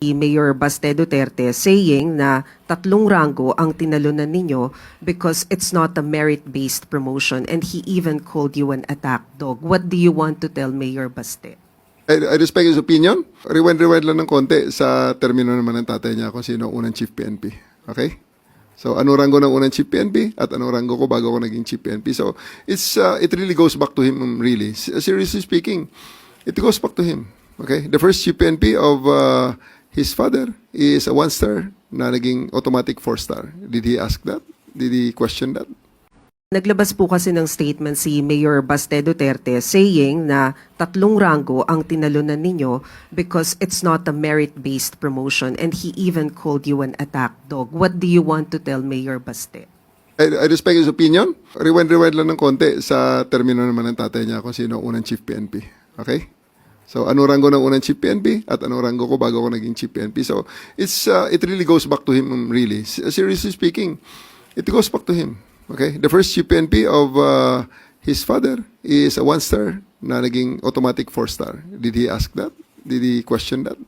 Mayor Baste Duterte saying na tatlong rango ang tinalunan ninyo because it's not a merit-based promotion and he even called you an attack dog. What do you want to tell Mayor Baste? I, I respect his opinion. Rewind-rewind lang ng konti sa termino naman ng tatay niya kung sino ang unang chief PNP. Okay? So, ano rango ng unang chief PNP at ano rango ko bago ako naging chief PNP. So, it's, uh, it really goes back to him, really. Seriously speaking, it goes back to him. Okay? The first chief PNP of uh, his father is a one-star na naging automatic four-star. Did he ask that? Did he question that? Naglabas po kasi ng statement si Mayor Baste Duterte saying na tatlong rango ang tinalunan ninyo because it's not a merit-based promotion and he even called you an attack dog. What do you want to tell Mayor Baste? I, I respect his opinion. Rewind-rewind lang ng konti sa termino naman ng tatay niya kung sino ang unang chief PNP. Okay? So, ano rango ng unang chief PNP at ano rango ko bago ako naging chief PNP. So, it's, uh, it really goes back to him, um, really. S- Seriously speaking, it goes back to him. Okay? The first chief PNP of uh, his father is a one-star na naging automatic four-star. Did he ask that? Did he question that?